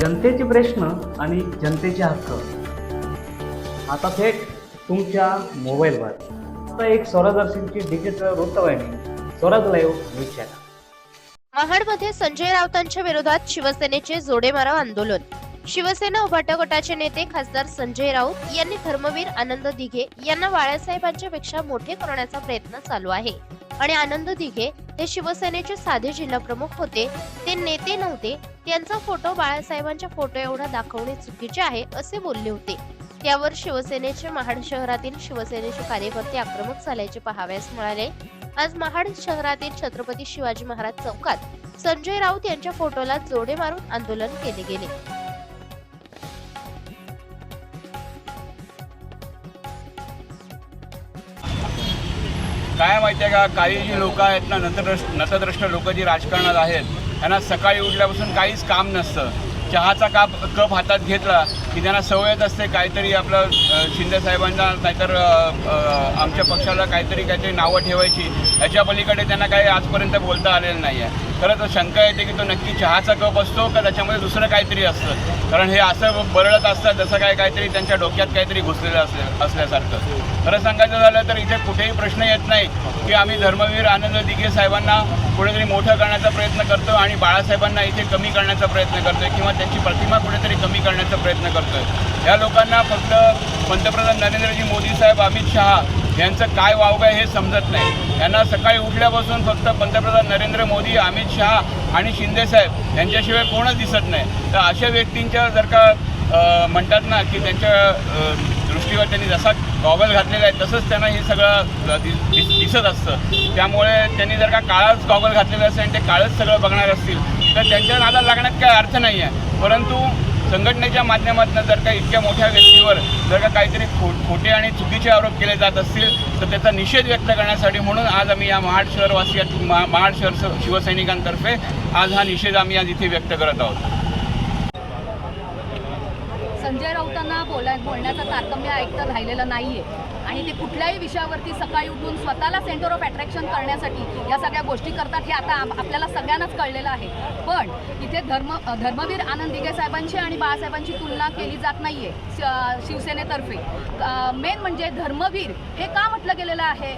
जनतेचे प्रश्न आणि जनतेचे हक्क. आता थेट तुमच्या मोबाईलवर. आता एक स्वरादर्शनची डिजिटल वृत्तवाहिनी स्वराज लाईव्ह न्यूज चॅनल महाडमध्ये संजय राऊतांच्या विरोधात शिवसेनेचे जोडेमाराव आंदोलन. शिवसेना उभाटा गटाचे नेते खासदार संजय राऊत यांनी धर्मवीर आनंद दिघे यांना बाळासाहेबांच्या पेक्षा मोठे करण्याचा प्रयत्न चालू आहे. आणि आनंद दिघे हे शिवसेनेचे साधे जिल्हा प्रमुख होते. ते नेते नव्हते. त्यांचा फोटो बाळासाहेबांच्या फोटो एवढा दाखवणे चुकीचे आहे असे बोलले होते. यावर शिवसेनेचे महाड शहरातील शिवसेनेचे कार्यकर्ते आक्रमक झाल्याचे पाहाव्यास मिळाले. आज महाड शहरातील छत्रपती शिवाजी महाराज चौकात संजय राऊत यांच्या फोटोला जोडे मारून आंदोलन केले गेले. काय माहिती आहे का? काही जी लोक आहेत ना नतद्रष्ट नतद्रष्ट लोक जी राजकारणात आहेत त्यांना सकाळी उठल्यापासून काहीच काम नसतं. चहाचा काप कप हातात घेतला की त्यांना सवयच असते काहीतरी आपलं शिंदेसाहेबांना शिंदे साहेबांना नाहीतर आमच्या पक्षाला काहीतरी काहीतरी नावं ठेवायची याच्या पलीकडे त्यांना काही आजपर्यंत बोलता आलेलं नाही आहे खरं तर शंका येते की तो नक्की चहाचा कप असतो का त्याच्यामध्ये दुसरं काहीतरी असतं? कारण हे असं बरळत असतात जसं काय काहीतरी त्यांच्या डोक्यात काहीतरी घुसलेलं असले असल्यासारखं. खरं सांगायचं झालं तर इथे कुठेही प्रश्न येत नाही की आम्ही धर्मवीर आनंद दिघे साहेबांना कुठेतरी मोठं करण्याचा प्रयत्न करतो आणि बाळासाहेबांना इथे कमी करण्याचा प्रयत्न करतो किंवा त्यांची प्रतिमा कुठेतरी कमी करण्याचा प्रयत्न करतो करतोय. या लोकांना फक्त पंतप्रधान नरेंद्रजी मोदी साहेब अमित शहा यांचं काय वावग आहे हे समजत नाही. यांना सकाळी उठल्यापासून फक्त पंतप्रधान नरेंद्र मोदी अमित शहा आणि शिंदेसाहेब यांच्याशिवाय कोणच दिसत नाही. तर अशा व्यक्तींच्या जर का म्हणतात ना की त्यांच्या दृष्टीवर त्यांनी जसा गॉगल घातलेला आहे तसंच त्यांना हे सगळं दिस- दिसत असतं. त्यामुळे त्यांनी जर का काळाच गॉगल घातलेलं असेल आणि ते काळच सगळं बघणार असतील तर त्यांच्या नादाला लागण्यात काही अर्थ नाही आहे परंतु संघटनेच्या माध्यमातून जर का इतक्या मोठ्या व्यक्तीवर जर का काहीतरी खो खोटे आणि चुकीचे आरोप केले जात असतील तर त्याचा निषेध व्यक्त करण्यासाठी म्हणून आज आम्ही या महाड शहरवासी मा महाड शहर शिवसैनिकांतर्फे आज हा निषेध आम्ही आज इथे व्यक्त करत आहोत. संजय राऊतांना बोला बोलण्याचं तारतम्य ऐकतं राहिलेलं नाही आहे आणि ते कुठल्याही विषयावरती सकाळी उठून स्वतःला सेंटर ऑफ अट्रॅक्शन करण्यासाठी या सगळ्या गोष्टी करतात हे आता आपल्याला सगळ्यांनाच कळलेलं आहे. पण इथे धर्म धर्मवीर आनंद दिघे साहेबांची आणि बाळासाहेबांची तुलना केली जात नाही आहे शिवसेनेतर्फे. मेन म्हणजे धर्मवीर हे का म्हटलं गेलेलं आहे?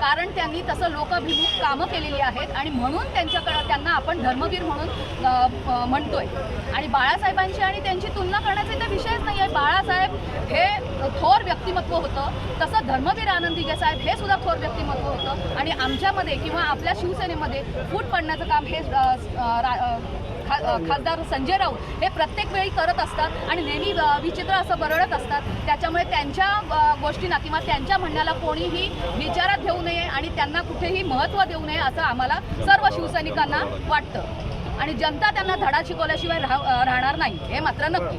कारण त्यांनी तसं लोकाभिमुख कामं केलेली आहेत आणि म्हणून त्यांच्याकडं त्यांना आपण धर्मवीर म्हणून म्हणतोय. आणि बाळासाहेबांची आणि त्यांची तुलना करण्या इथे विषयच नाही आहे बाळासाहेब हे थोर व्यक्तिमत्व होतं तसं धर्मवीर आनंदी दिघे साहेब हे सुद्धा थोर व्यक्तिमत्व होतं. आणि आमच्यामध्ये किंवा आपल्या शिवसेनेमध्ये फूट पडण्याचं काम हे रा- खासदार संजय राऊत हे प्रत्येक वेळी करत असतात आणि नेहमी विचित्र असं बरळत असतात. त्याच्यामुळे त्यांच्या गोष्टींना किंवा त्यांच्या म्हणण्याला कोणीही विचारात घेऊ नये आणि त्यांना कुठेही महत्त्व देऊ नये असं आम्हाला सर्व शिवसैनिकांना वाटतं. आणि जनता त्यांना धडा शिकवल्याशिवाय राह राहणार नाही हे मात्र नक्की.